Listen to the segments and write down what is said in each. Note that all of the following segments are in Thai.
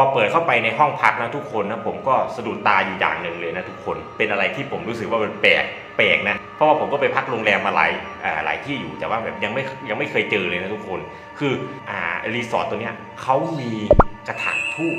อเปิดเข้าไปในห้องพักนะทุกคนนะผมก็สะดุดตาอยู่อย่างหนึ่งเลยนะทุกคนเป็นอะไรที่ผมรู้สึกว่ามันแปลกแปลกนะเพราะว่าผมก็ไปพักโรงแรมมาหลายอ่าหลายที่อยู่แต่ว่าแบบยังไม่ยังไม่เคยเจอเลยนะทุกคน คืออ่ารีสอร์ทตัวเนี้ยเขามีกระถางทูบ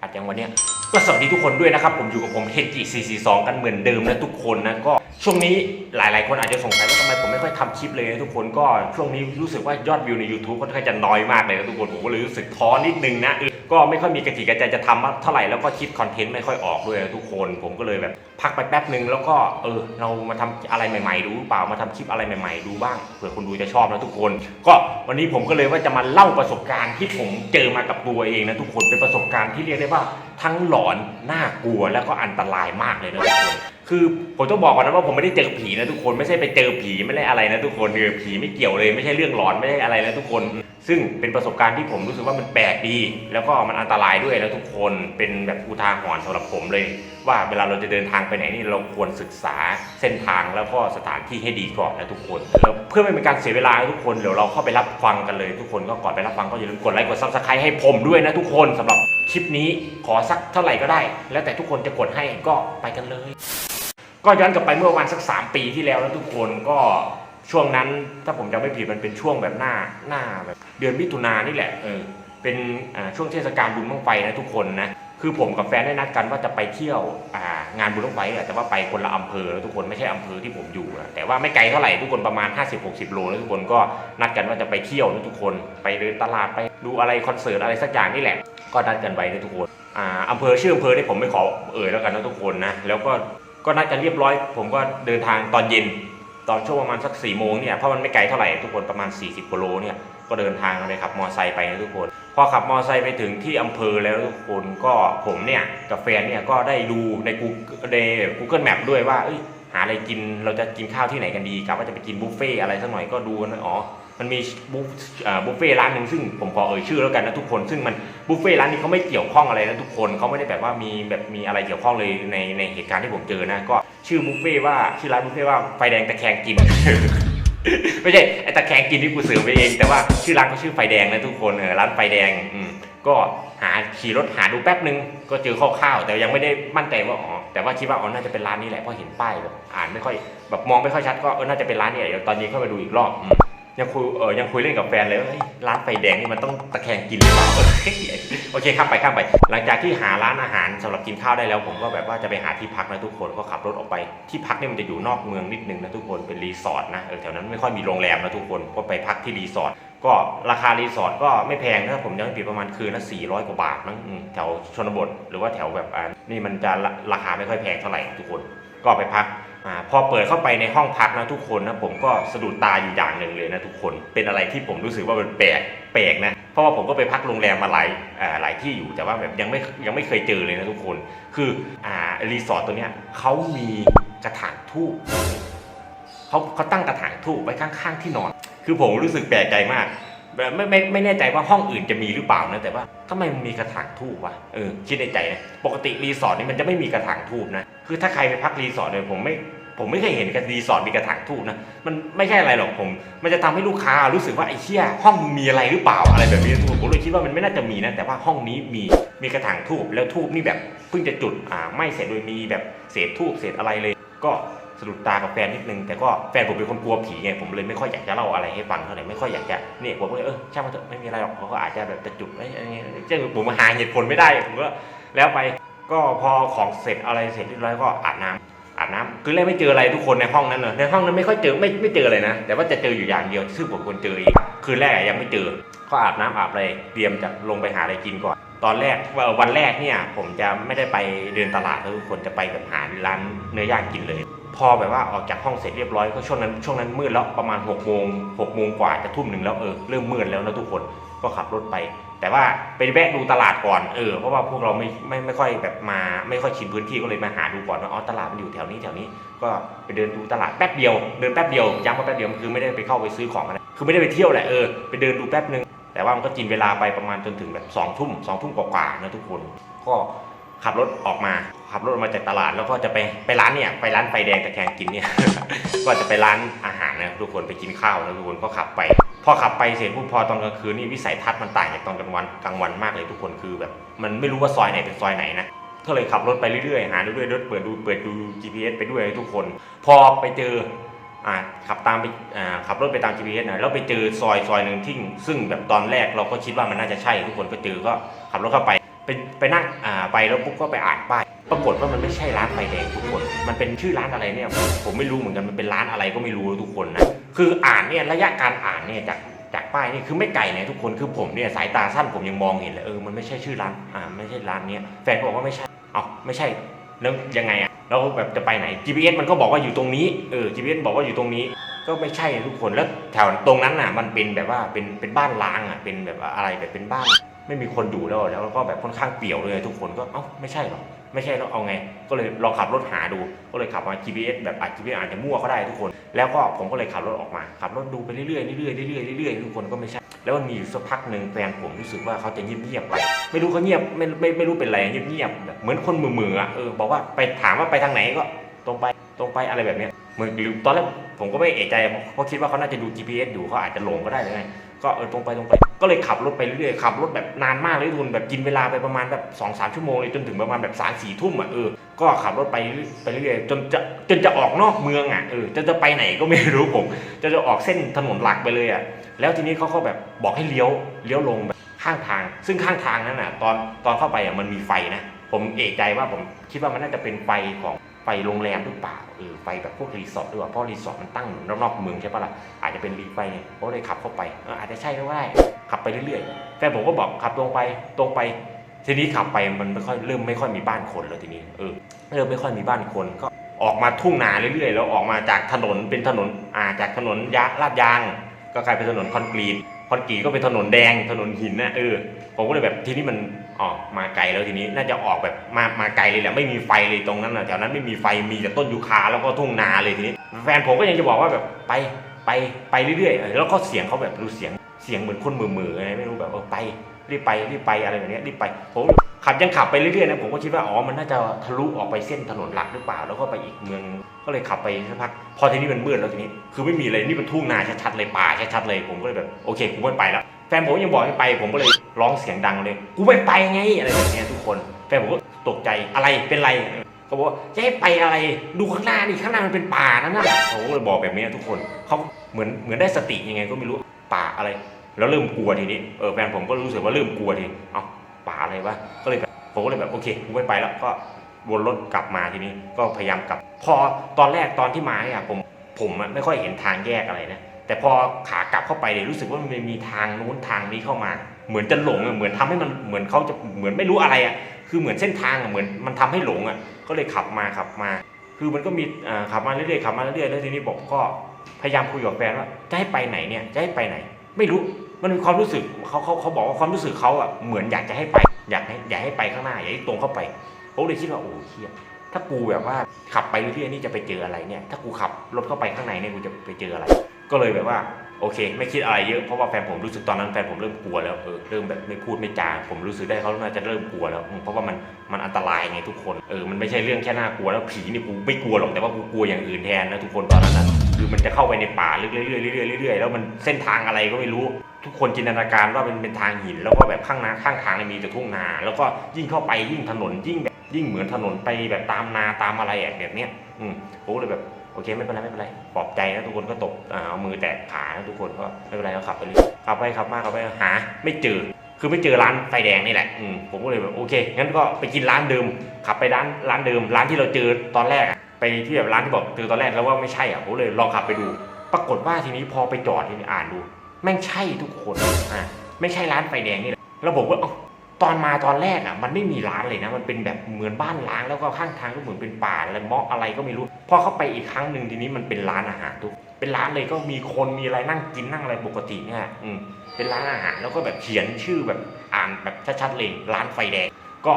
อาจอย่างวันเนี้ยก็สวัสดีทุกคนด้วยนะครับ ผมอยู่กับผมเฮจิ442 กันเหมือนเดิมนะทุกคนนะก็ ช่วงนี้หลายๆ คนอาจจะสงสัยว่าทำไมผมไม่ค่อยทำคลิปเลยนะทุกคนก็ช่วงนี้รู้สึกว่ายอดวิวใน YouTube ค่อนข้างจะน้อยมากเลยนะทุกคนผมก็เลยรู้สึกท้อนิดนึงนะก็ไม่ค่อยมีกระติกกระใจจะทำเท่าไหร่แล้วก็คิดคอนเทนต์ไม่ค่อยออกด้วยนะทุกคน ผมก็เลยแบบพักไปแป๊บนึงแล้วก็เออเรามาทำอะไรใหม่ๆดูหรือเปล่ามาทำคลิปอะไรใหม่ๆดูบ้างเผื่อคนดูจะชอบนะทุกคน ก็วันนี้ผมก็เลยว่าจะมาเล่าประสบการณ์ที่ผมเจอมากับตัวเองนะทุกคนเป็นประสบการณ์ที่เรียกได้ว่าทั้งหลอนน่ากลัวแล้วก็อันตรายมากเลยนะทุกคน คือผมต้องบอกก่อนนะว่าผมไม่ได้เจอผีนะทุกคนไม่ใช่ไปเจอผีไม่ได้อะไรนะทุกคนคือผีไม่เกี่ยวเลยไม่ใช่เรื่องหลอนไม่ใช่อะไรนะทุกคน ซึ่งเป็นประสบการณ์ที่ผมรู้สึกว่ามันแปลกดี แล้วก็มันอันตรายด้วยนะทุกคนเป็นแบบอุทาหรณ์สำหรับผมเลย ว่าเวลาเราจะเดินทางไปไหนนี่เราควรศึกษาเส้นทางแล้วก็สถานที่ให้ดีก่อนนะทุกคนแล้วเพื่อไม่เป็นการเสียเวลาทุกคนเดี๋ยวเราเข้าไปรับฟังกันเลย ทุกคนก็ก่อนไปรับฟังก็อย่าลืมกดไลค์กดซับสไครต์ให้ผมด้วยนะทุกคนสำหรับคลิปนี้ขอสักเท่าไหร่ก็ได้ แล้วแต่ทุกคนจะกดให้ก็ไปกันเลย ก็ย้อนกลับไปเมื่อประมาณสักสามปีที่แล้วนะทุกคนก็ช่วงนั้นถ้าผมจำไม่ผิดมันเป็นช่วงแบบหน้าหน้าแบบเดือนมิถุนายนนี่แหละเออเป็นอ่าช่วงเทศกาลบุญบั้งไฟนะทุกคนนะคือผมกับแฟนได้นัดกันว่าจะไปเที่ยวอ่างานบุญบั้งไฟอะแต่ว่าไปคนละอำเภอแล้วทุกคนไม่ใช่อำเภอที่ผมอยู่นะแต่ว่าไม่ไกลเท่าไหร่ทุกคนประมาณ 50-60 โลแล้วทุกคนก็นัดกันว่าจะไปเที่ยวนะทุกคนไปเดินตลาดไปดูอะไรคอนเสิร์ตอะไรสักอย่างนี่แหละ ก็นัดกันไว้นะทุกคนอ่าอำเภอชื่ออำเภอนี่ผมไม่ขอเอ่ยแล้วกันนะทุกคนนะแล้วก็ ก็นัดกันเรียบร้อย ผมก็เดินทางตอนเย็น ตอนช่วงประมาณสัก4ี่โมงเนี่ยเพราะมันไม่ไกลเท่าไหร่ทุกคนประมาณ 40กิโลเนี่ยก็เดินทางเลยครับมอไซค์ไปนะทุกคน พอขับมอไซค์ไปถึงที่อำเภอแล้วทุกคนก็ผมเนี่ยกับแฟนเนี่ยก็ได้ดูใน Google ใน Google Map ด้วยว่าหาอะไรกินเราจะกินข้าวที่ไหนกันดีครับว่าจะไปกินบุฟเฟ่อะไรสักหน่อยก็ดูนะอ๋อ มันมีบุฟบุฟเฟ่ร้านหนึ่งซึ่งผมขอเอ่ยชื่อแล้วกันนะทุกคน ซึ่งมันบุฟเฟ่ร้านนี้เขาไม่เกี่ยวข้องอะไรนะทุกคนเขาไม่ได้แบบว่ามีแบบมีอะไรเกี่ยวข้องเลยในในเหตุการณ์ที่ผมเจอนะก็ชื่อบุฟเฟ่ว่าชื่อร้านบุฟเฟ่ว่าไฟแดงตะแคงกินไม่ใช่ไอตะแคงกินที่กูเสือไปเอง แต่ว่าชื่อร้านเขาชื่อไฟแดงนะทุกคนเออร้านไฟแดงอืมก็หาขี่รถหาดูแป๊บนึง ก็เจอคร่าวๆแต่ยังไม่ได้มั่นใจว่าอ๋อแต่ว่าคิดว่าอ๋อน่าจะเป็นร้านนี้แหละเพราะเห็นป้ายแบบอ่านไม่ค่อยแบบมองไม่ค่อยชัดก็เออน่าจะเป็นร้านนี้แหละเดี๋ยวตอนนี้เข้าไปดูอีกรอบอ ยังคุยเออยังคุยเล่นกับแฟนเลยว่าเฮ้ยร้านไฟแดงนี่มันต้องตะแคงกินหรือเปล่าโอเคข้ามไปข้ามไป หลังจากที่หาร้านอาหารสำหรับกินข้าวได้แล้ว ผมก็แบบว่าจะไปหาที่พักนะทุกคนก็ขับรถออกไป ที่พักเนี่ยมันจะอยู่นอกเมืองนิดนึงนะทุกคนเป็นรีสอร์ทนะเออแถวนั้นไม่ค่อยมีโรงแรมนะทุกคนก็ไปพักที่รีสอร์ทก็ราคารีสอร์ทก็ไม่แพงถ้าผมจำไม่ผิดประมาณคืนละ400 กว่าบาทมั้งแถวชนบท หรือว่าแถวแบบอ่านี่มันจะราคาไม่ค่อยแพงเท่าไหร่ทุกคน ก็ไปพัก พอเปิดเข้าไปในห้องพักนะทุกคนนะผมก็สะดุดตาอยู่อย่างหนึ่งเลยนะทุกคน เป็นอะไรที่ผมรู้สึกว่ามันแปลกแปลกนะเพราะว่าผมก็ไปพักโรงแรมมาหลายหลายที่อยู่แต่ว่าแบบยังไม่ยังไม่เคยเจอเลยนะทุกคน คืออ่ารีสอร์ทตัวเนี้ยเขามีกระถางทูบเขาเขาตั้งกระถางทูบไว้ข้างๆที่นอน คือผมรู้สึกแปลกใจมาก ไม่ไม่ไม่แน่ใจว่าห้องอื่นจะมีหรือเปล่านะแต่ว่าทำไมมันมีกระถางทูบวะเออคิดในใจนะปกติรีสอร์ทนี่มันจะไม่มีกระถางทูบนะคือถ้าใครไปพักรีสอร์ทเนี่ยผมไม่ผมไม่เคยเห็นกันรีสอร์ทมีกระถางทูบนะมันไม่ใช่อะไรหรอกผม มันจะทำให้ลูกค้ารู้สึกว่าไอ้เชี่ยห้องมีอะไรหรือเปล่าอะไรแบบนี้ทุกคนผมเลยคิดว่ามันไม่น่าจะมีนะแต่ว่าห้องนี้มีมีกระถางทูบแล้วทูบนี่แบบเพิ่งจะจุดอ่าไม่เสร็จโดยมีแบบเศษทูบเศษอะไรเลย ก็ สะดุดตากับแฟนนิดนึงแต่ก็แฟนผมเป็นคนกลัวผีไงผมเลยไม่ค่อยอยากจะเล่าอะไรให้ฟังเท่าไหร่ไม่ค่อยอยากจะเนี่ยผมก็เลยเออช่างมันเถอะไม่มีอะไรหรอกเขาก็อาจจะแบบจะจุดไว้อะไรเงี้ยเจ้าผมมาหาเหตุผลไม่ได้ผมก็แล้วไปก็พอของเสร็จอะไรเสร็จเรียบร้อยก็อาบน้ำอาบน้ำคือแรกไม่เจออะไรทุกคนในห้องนั้นเนอะในห้องนั้นไม่ค่อยเจอไม่ไม่เจอเลยนะ แต่ว่าจะเจออยู่อย่างเดียวซึ่งผมควรเจอเองคืนแรกยังไม่เจอก็อาบน้ำอาบอะไรเตรียมจะลงไปหาอะไรกินก่อนตอนแรกวันแรกเนี่ยผมจะไม่ได้ไปเดินตลาดทุกคนจะไปแบบหาร้านเนื้อย่างกินเลย พอแบบว่าออกจากห้องเสร็จเรียบร้อยก็ช่วงนั้นช่วงนั้นมืดแล้วประมาณ6กโมงหกโมงกว่าจะทุ่มหนึ่งแล้วเออเริ่มมืดแล้วนะทุกคนก็ขับรถไป แต่ว่าไปแวะดูตลาดก่อนเออเพราะว่าพวกเราไม่ไม่ไม่ค่อยแบบมาไม่ค่อยชินพื้นที่ก็เลยมาหาดูก่อนว่าอ๋อตลาดมันอยู่แถวนี้แถวนี้ ก็ไปเดินดูตลาดแป๊บเดียวเดินแป๊บเดียวย้ำว่าแป๊บเดียวคือไม่ได้ไปเข้าไปซื้อของอะไรคือไม่ได้ไปเที่ยวแหละเออไปเดินดูแป๊บนึงแต่ว่ามันก็กินเวลาไปประมาณจนถึงแบบสองทุ่มสองทุ่มกว่าๆนะทุกคน ก็ขับรถออกมา ขับรถมาจากตลาดแล้วก็จะไปไปร้านเนี่ยไปร้านไฟแดงตะแคงกินเนี่ย ก็จะไปร้านอาหารนะทุกคนไปกินข้าวนะทุกคนก็ขับไปพอขับไปเสร็จปุ๊บพอตอนกลางคืนนี่วิสัยทัศน์มันต่างจากตอนกลางวันกลางวันมากเลยทุกคนคือแบบ มันไม่รู้ว่าซอยไหนเป็นซอยไหนนะก็เลยขับรถไปเรื่อยๆหาเรื่อยๆรถเปิดดูเปิดดู GPS ไปด้วยทุกคน พอไปเจออ่าขับตามไปอ่าขับรถไปตาม GPS นะแล้วไปเจอซอยซอยหนึ่งที่ซึ่งแบบตอนแรกเราก็คิดว่ามันน่าจะใช่ ทุกคนก็เจอก็ขับรถเข้าไปไปไปนั่งอ่าไปแล้วปุ๊บก็ไปอ่านป้าย ปรากฏว่ามันไม่ใช่ร้านไฟแดงทุกคน มันเป็นชื่อร้านอะไรเนี่ย ผมไม่รู้เหมือนกัน มันเป็นร้านอะไรก็ไม่รู้ทุกคนนะ คืออ่านเนี่ยระยะการอ่านเนี่ยจากจากป้ายนี่คือไม่ไกลเนี่ยทุกคน คือผมเนี่ยสายตาสั้นผมยังมองเห็นเลยเออ มันไม่ใช่ชื่อร้าน อ่า ไม่ใช่ร้านเนี้ย แฟนก็บอกว่าไม่ใช่เอ้าไม่ใช่ แล้วยังไงอะแล้วแบบจะไปไหน GPS มันก็บอกว่าอยู่ตรงนี้ เออ GPS บอกว่าอยู่ตรงนี้ ก็ไม่ใช่ทุกคน แล้วแถวตรงนั้นน่ะ มันเป็นแบบว่าเป็นเป็นบ้านล้างอะ เป็นแบบอะไรแบบเป็นบ้าน ไม่มีคนอยู่แล้ว แล้วก็แบบค่อนข้างเปี่ยวเลยทุกคนก็ เอ้าไม่ใช่หรอ ไม่ใช่แล้วเอาไง ก็เลยลองขับรถหาดู ก็เลยขับมา GPS แบบอาจ GPS อาจจะมั่วก็ได้ทุกคน แล้วก็ผมก็เลยขับรถออกมา ขับรถดูไปเรื่อยๆเรื่อยๆเรื่อยๆเรื่อยๆทุกคนก็ไม่ใช่ แล้วมันมีอยู่สักพักหนึ่งแฟนผมรู้สึกว่าเขาจะเงียบๆไป ไม่รู้เขาเงียบไม่ไม่ไม่รู้เป็นอะไรเงียบๆแบบเหมือนคนมือๆอะเออบอกว่าไปถามว่าไปทางไหนก็ตรงไปตรงไปอะไรแบบเนี้ยเหมือนหรือตอนแรกผมก็ไม่เอะใจเพราะคิดว่าเขาน่าจะดู GPS อยู่เขาอาจจะหลงก็ได้หรือไง ก็เออตรงไปตรงไป ก็เลยขับรถไปเรื่อยๆขับรถแบบนานมากเลยทุนแบบกินเวลาไปประมาณแบบสองสามชั่วโมงเลยจนถึงประมาณแบบสามสี่ทุ่มอะเออก็ขับรถไปเรื่อยไปเรื่อยๆจนจะจนจะออกนอกเมืองอะเออจะจะไปไหนก็ไม่รู้ผมจะจะออกเส้นถนนหลักไปเลยอะแล้วทีนี้เขาก็แบบบอกให้เลี้ยวเลี้ยวลงแบบข้างทาง ซึ่งข้างทางนั้นน่ะตอนตอนเข้าไปอะมันมีไฟนะผมเอกใจว่าผมคิดว่ามันน่าจะเป็นไฟของ ไฟโรงแรมหรือเปล่าเออไฟแบบพวกรีสอร์ทด้วยเพราะรีสอร์ทมันตั้งอยู่นอกๆเมืองใช่ปะล่ะอาจจะเป็นรีไฟเนี่ยก็เลยขับเข้าไปเอออาจจะใช่ก็ได้ ขับไปเรื่อยๆแฟนผมก็บอกขับตรงไปตรงไป ทีนี้ขับไปมันไม่ค่อยเริ่มไม่ค่อยมีบ้านคนแล้วทีนี้เออเริ่มไม่ค่อยมีบ้านคนก็ออกมาทุ่งนาเรื่อยๆแล้วออกมาจากถนนเป็นถนนอ่าจากถนนยาลาดยาง ก็กลายเป็นถนนคอนกรีตคอนกรีตก็เป็นถนนแดงถนนหินนะเออผมก็เลยแบบทีนี้มัน ออกมาไกลแล้วทีนี้น่าจะออกแบบมามาไกลเลยแหละไม่มีไฟเลยตรงนั้นนะแถวนั้นไม่มีไฟมีแต่ต้นยูคาแล้วก็ทุ่งนาเลยทีนี้ แฟนผมก็ยังจะบอกว่าแบบไปไปไปเรื่อยๆแล้วก็เสียงเขาแบบรู้เสียงเสียงเหมือนคนมือมือๆไงไม่รู้แบบเออไปรีบไปรีบไปอะไรแบบนี้รีบไปผมขับยังขับไปเรื่อยๆนะผมก็คิดว่าอ๋อมันน่าจะทะลุออกไปเส้นถนนหลักหรือเปล่า แล้วก็ไปอีกเมืองก็เลยขับไปสักพักพอทีนี้มันมืดแล้วทีนี้ คือไม่มีอะไรนี่เป็นทุ่งนาชัดๆเลยป่าชัดๆเลยผมก็เลยแบบโอเคกูไม่ไปแล้ว แฟนผมยังบอกให้ไปผมก็เลยร้องเสียงดังเลย กูไม่ไปไงอะไรแบบนี้ทุกคน แฟนผมก็ตกใจอะไรเป็นไรเขาบอกว่าจะให้ไปอะไรดูข้างหน้าดิข้างหน้ามันเป็นป่านั่นน่ะผมก็เลยบอกแบบนี้ทุกคนเขาเหมือนเหมือนได้สติยังไงก็ไม่รู้ป่าอะไร แล้วเริ่มกลัวทีนี้เออแฟนผมก็รู้สึกว่าเริ่มกลัวทีเอ้าป่าอะไรวะก็เลยผมก็เลยแบบโอเคกูไม่ไปแล้วก็วนรถกลับมาทีนี้ก็พยายามกลับ พอตอนแรกตอนที่มาเนี่ยผมผมไม่ค่อยเห็นทางแยกอะไรนะ แต่พอขากลับเข้าไปเนี่ยรู้สึกว่ามันมีทางนู้นทางนี้เข้ามา เหมือนจะหลงอะเหมือนทำให้มันเหมือนเขาจะเหมือนไม่รู้อะไรอะคือเหมือนเส้นทางอะเหมือนมันทำให้หลงอะก็เลยขับมาขับมา คือมันก็มีขับมาเรื่อยๆขับมาเรื่อยๆแล้วทีนี้บอกก็พยายามคุยกับแฟนว่าจะให้ไปไหนเนี่ยจะให้ไปไหน ไม่รู้มันมีความรู้สึกเขาเขาเขาบอกว่าความรู้สึกเขาอะเหมือนอยากจะให้ไปอยากให้อยากให้ไปข้างหน้าอยากให้ตรงเข้าไปผมเลยคิดว่าโอ้เฮียถ้ากูแบบว่าขับไปเรื่อยๆนี่จะไปเจออะไรเนี่ย ถ้ากูขับรถเข้าไปข้างในเนี่ยกูจะไปเจออะไร ก็เลยแบบว่าโอเค ไม่คิดอะไรเยอะเพราะว่าแฟนผมรู้สึกตอนนั้นแฟนผมเริ่มกลัวแล้วเออเริ่มแบบไม่พูดไม่จาผมรู้สึกได้เขาน่าจะเริ่มกลัวแล้วเพราะว่ามันมันอันตรายไงทุกคนเออมันไม่ใช่เรื่องแค่น่ากลัวแล้วผีนี่กูไม่กลัวหรอกแต่ว่ากูกลัวอย่างอื่นแทนนะทุกคนตอนนั้นนะคือมันจะเข้าไปในป่าเรื่อยๆเรื่อยๆเรื่อยๆแล้วมันเส้นทางอะไรก็ไม่รู้ ทุกคนจินตนาการว่าเป็นเป็นทางหิน แล้วก็แบบข้างนาข้างทางมีแต่ทุ่งนา แล้วก็ยิ่งเข้าไปยิ่งถนนยิ่งแบบยิ่งเหมือนถนนไปแบบตามนาตามอะไรอะแบบเนี้ย อืมผมก็เลยแบบโอเคไม่เป็นไรไม่เป็นไรปลอบใจนะทุกคนก็ตกอ่าเอามือแตะขานะทุกคนก็ไม่เป็นไรก็ขับไปเรื่อยขับไปขับมาขับไปหา ไม่เจอ คือไม่เจอร้านไฟแดงนี่แหละอืมผมก็เลยแบบโอเคงั้นก็ไปกินร้านเดิม ขับไปร้านร้านเดิม ร้านที่เราเจอตอนแรกอะไปที่แบบร้านที่บอกเจอตอนแรกแล้วว่าไม่ใช่อะผมเลยลองขับไปดู ปรากฏว่าทีนี้พอไปจอดทีนี้อ่านดู แม่งใช่ทุกคนอะไม่ใช่ร้านไฟแดงนี่แหละแล้วผมก็เอ้า ตอนมาตอนแรกอะมันไม่มีร้านเลยนะมันเป็นแบบเหมือนบ้านล้างแล้วก็ข้างทางก็เหมือนเป็นป่าอะไรมาะอะไรก็ไม่รู้พอเข้าไปอีกครั้งหนึ่งทีนี้มันเป็นร้านอาหารทุกเป็นร้านเลยก็มีคนมีอะไรนั่งกินนั่งอะไรปกติเนี่ยอืมเป็นร้านอาหารแล้วก็แบบเขียนชื่อแบบอ่านแบบชัดๆเลยร้านไฟแดง ก็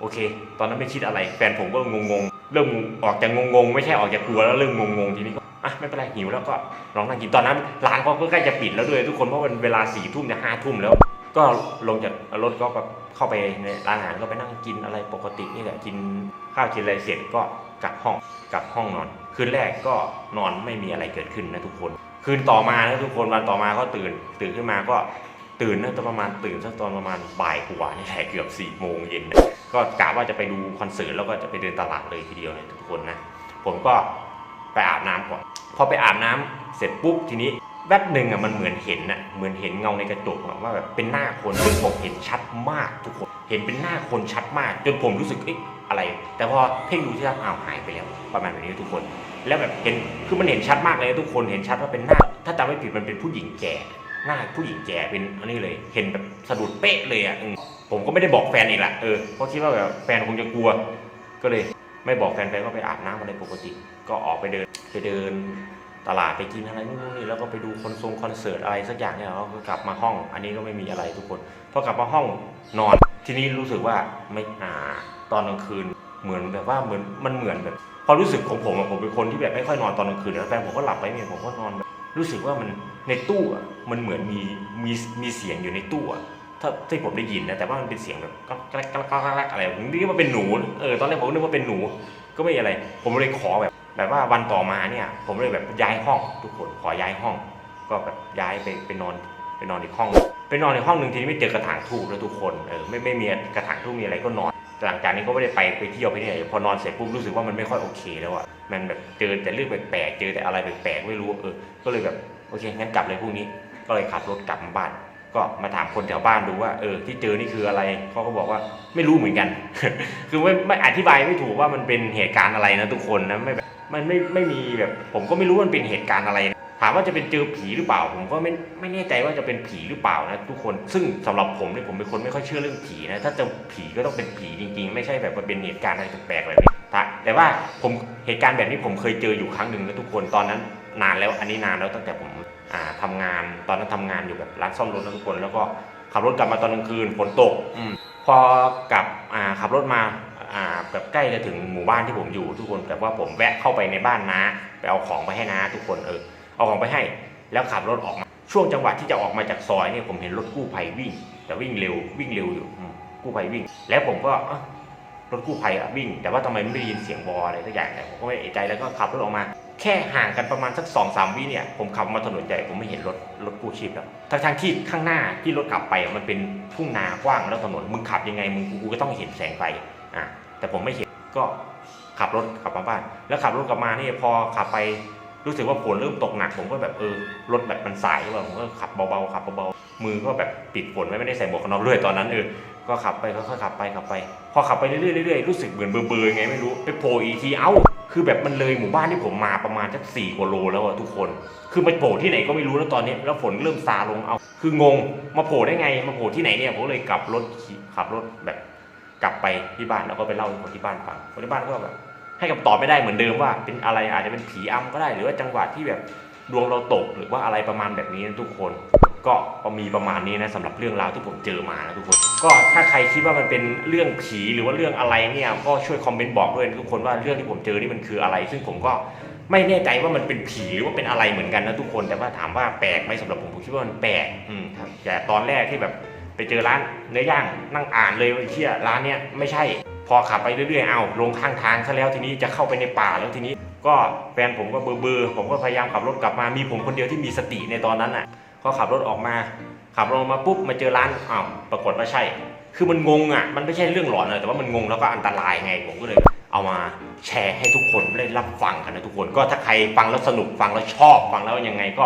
โอเค ตอนนั้นไม่คิดอะไร แฟนผมก็งงๆเริ่มออกจากงงๆไม่ใช่ออกจากกลัวแล้วเริ่มงงๆทีนี้ก็อะไม่เป็นไรหิวแล้วก็ลองนั่งกินตอนนั้นร้านเขาก็ใกล้จะปิดแล้วด้วยทุกคนเพราะมันเวลาสี่ทุ่มจะห้าทุ่มแล้ว ก็ลงจากรถก็แบบเข้าไปในร้านอาหารก็ไปนั่งกินอะไรปกตินี่แหละกินข้าวกินอะไรเสร็จก็กลับห้องกลับห้องนอน คืนแรกก็นอนไม่มีอะไรเกิดขึ้นนะทุกคน คืนต่อมานะทุกคนวันต่อมาก็ตื่น ตื่นขึ้นมาก็ตื่นนะตอนประมาณตื่นสักตอนประมาณบ่ายกว่านี่แหละเกือบสี่โมงเย็นนะก็กะว่าจะไปดูคอนเสิร์ตแล้วก็จะไปเดินตลาดเลยทีเดียวนะทุกคนนะผมก็ไปอาบน้ำก่อนพอไปอาบน้ำเสร็จปุ๊บทีนี้ แวบหนึ่งอะมันเหมือนเห็นอะเหมือนเห็นเงาในกระจกอะว่าแบบเป็นหน้าคนซึ่งผมเห็นชัดมากทุกคนเห็นเป็นหน้าคนชัดมาก จนผมรู้สึกเอ๊ะอะไร แต่พอเพ่งดูที่อ้าวหายไปแล้ว ประมาณแบบนี้ทุกคน แล้วแบบเห็นคือมันเห็นชัดมากเลยทุกคนเห็นชัดว่าเป็นหน้า ถ้าจำไม่ผิดมันเป็นผู้หญิงแก่หน้าผู้หญิงแก่เป็นอันนี้เลย เห็นแบบสะดุดเป๊ะเลยอะอืมผมก็ไม่ได้บอกแฟนอีกละเออเพราะคิดว่าแบบแฟนคงจะกลัว ก็เลย ไม่บอกแฟนแฟนก็ไปอาบน้ำอะไรปกติ ก็ออกไปเดินไปเดิน ตลาดไปกินอะไรนู่นนี่แล้วก็ไปดูคอนทรงคอนเสิร์ตอะไรสักอย่างเนี่ยแล้วก็กลับมาห้อง อันนี้ก็ไม่มีอะไรทุกคนพอกลับมาห้องนอน ทีนี้รู้สึกว่าไม่อ่าตอนกลางคืน เหมือนแบบว่าเหมือนมันเหมือนแบบความรู้สึกของผมผมเป็นคนที่แบบไม่ค่อยนอนตอนกลางคืนแล้วแฟนผมก็หลับไปเนี่ยผมก็นอนแบบรู้สึกว่ามันในตู้มันเหมือนมีมีมีเสียงอยู่ในตู้ถ้าที่ผมได้ยินนะแต่ว่ามันเป็นเสียงแบบก็แกรกแกรกกรกแกอะไรผมนึกว่าเป็นหนูเออตอนแรกผมนึกว่าเป็นหนูก็ไม่อะไร ผมเลยขอแบบ แบบว่าวันต่อมาเนี่ย ผมเลยแบบย้ายห้องทุกคนขอย้ายห้อง ก็แบบย้ายไปไปนอนไปนอนอีกห้องไปนอนในห้องหนึ่งทีนี้ไม่เจอกระถางทูบแล้วทุกคนเออไม่ไม่มีกระถางทูบมีอะไรก็นอนหลังจากนี้ก็ไม่ได้ไปไปเที่ยวไปที่ไหนพอนอนเสร็จปุ๊บรู้สึกว่ามันไม่ค่อยโอเคแล้วอะมันแบบเจอแต่เรื่องแปลกๆเจอแต่อะไรแปลกๆไม่รู้เออก็เลยแบบโอเคงั้นกลับเลยพรุ่งนี้ ก็เลยขับรถกลับมาบ้าน ก็มาถามคนแถวบ้านดูว่าเออที่เจอนี่คืออะไรเขาก็บอกว่าไม่รู้เหมือนกัน คือไม่ไม่อธิบายไม่ถูกว่ามันเป็นเหตุการณ์อะไรนะทุกคนนะไม่ มันไม่ไม่มีแบบ ผมก็ไม่รู้ว่ามันเป็นเหตุการณ์อะไรนะถามว่าจะเป็นเจอผีหรือเปล่า ผมก็ไม่ไม่แน่ใจว่าจะเป็นผีหรือเปล่านะทุกคนซึ่งสำหรับผมเนี่ยผมเป็นคนไม่ค่อยเชื่อเรื่องผีนะถ้าจะผีก็ต้องเป็นผีจริง ๆ ไม่ใช่แบบว่าเป็นเหตุการณ์อะไรแปลกๆแบบนี้แต่แต่ว่าผมเหตุการณ์แบบนี้ผมเคยเจออยู่ครั้งหนึ่งนะทุกคนตอนนั้นนานแล้วอันนี้นานแล้วตั้งแต่ผมอ่าทำงานตอนนั้นทำงานอยู่แบบร้านซ่อมรถนะทุกคน แล้วก็ขับรถกลับมาตอนกลางคืนฝนตกอืมพอกลับอ่าขับรถมา อ่าแบบใกล้จะถึงหมู่บ้านที่ผมอยู่ทุกคนแต่ว่าผมแวะเข้าไปในบ้านน้าไปเอาของไปให้น้าทุกคนเออเอาของไปให้ แล้วขับรถออกมา ช่วงจังหวะที่จะออกมาจากซอยเนี่ยผมเห็นรถกู้ภัยวิ่ง แต่วิ่งเร็ววิ่งเร็วอยู่กู้ภัยวิ่ง แล้วผมก็รถกู้ภัยวิ่ง แต่ว่าทำไมไม่ได้ยินเสียงวออะไรสักอย่างเนี่ยผมก็ไม่เอะใจแล้วก็ขับรถออกมา แค่ห่างกันประมาณสักสองสามวิเนี่ยผมขับมาถนนใหญ่ผมไม่เห็นรถรถกู้ชีพแล้วทั้งทางที่ข้างหน้าที่รถขับไปมันเป็นทุ่งนากว้างแล้วถนนมึงขับยังไงมึงกูก็ต้องเห็นแสงไฟอะ แต่ผมไม่เห็นก็ขับรถกลับมาบ้าน แล้วขับรถกลับมานี่พอขับไปรู้สึกว่าฝนเริ่มตกหนัก ผมก็แบบเออรถแบบมันสายหรือเปล่าผมก็ขับเบาๆขับเบาๆมือก็แบบปิดฝนไว้ไม่ได้ใส่หมวกกันน็อกด้วยตอนนั้นเออก็ขับไปค่อยๆขับไปขับไป พอขับไปเรื่อยๆเรื่อยๆรู้สึกเหมือนเบลอๆไงไม่รู้ไปโผล่อีกทีเอ้าคือแบบมันเลยหมู่บ้านที่ผมมาประมาณสักสี่กว่าโลแล้วอะทุกคน คือมันโผล่ที่ไหนก็ไม่รู้แล้วตอนนี้ แล้วฝนเริ่มซาลงเอา คืองงมาโผล่ได้ไงมาโผล่ที่ไหนเนี่ยผมเลยกลับรถขับรถแบบ กลับไปที่บ้านแล้วก็ไปเล่าให้คนที่บ้านฟังคนที่บ้านก็แบบให้คำตอบไม่ได้เหมือนเดิมว่า เป็นอะไรอาจจะเป็นผีอำก็ได้ หรือว่าจังหวะที่แบบดวงเราตกหรือว่าอะไรประมาณแบบนี้นะทุกคน ก็มีประมาณนี้นะสำหรับเรื่องราวที่ผมเจอมานะทุกคน ก็ถ้าใครคิดว่ามันเป็นเรื่องผีหรือว่าเรื่องอะไรเนี่ยก็ช่วยคอมเมนต์บอกด้วยนะทุกคนว่าเรื่องที่ผมเจอนี่มันคืออะไร ซึ่งผมก็ไม่แน่ใจว่ามันเป็นผีหรือว่าเป็นอะไรเหมือนกันนะทุกคนแต่ว่าถามว่าแปลกไหมสำหรับผมผมคิดว่ามันแปลกอืมครับแต่ตอนแรกที่แบบ ไปเจอร้านเนื้อย่างนั่งอ่านเลยว่าไอ้เชี่ยร้านเนี้ยไม่ใช่ พอขับไปเรื่อยๆ เอาลงข้างทางซะแล้วทีนี้จะเข้าไปในป่าแล้วทีนี้ ก็แฟนผมก็เบอร์เบอร์ผมก็พยายามขับรถกลับมามีผมคนเดียวที่มีสติในตอนนั้นน่ะก็ขับรถออกมาขับรถมาปุ๊บมาเจอร้านอ้าวปรากฏว่าใช่ คือมันงงอะมันไม่ใช่เรื่องหลอนเลยแต่ว่ามันงงแล้วก็อันตรายไงผมก็เลยเอามาแชร์ให้ทุกคนได้รับฟังกันนะทุกคน ก็ถ้าใครฟังแล้วสนุกฟังแล้วชอบฟังแล้วยังไงก็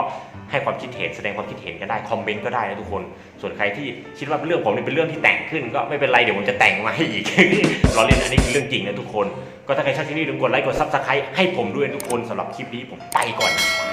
ให้ความคิดเห็นแสดงความคิดเห็นก็ได้คอมเมนต์ก็ได้นะทุกคน ส่วนใครที่คิดว่าเรื่องผมนี่เป็นเรื่องที่แต่งขึ้น ก็ไม่เป็นไรเดี๋ยวผมจะแต่งมาให้อีกรอเล่นอันนี้คือเรื่องจริงนะทุกคน ก็ถ้าใครชอบที่นี่อย่าลืมกดไลค์กดซับสไครต์ให้ผมด้วยทุกคนสำหรับคลิปนี้ผมไปก่อนนะ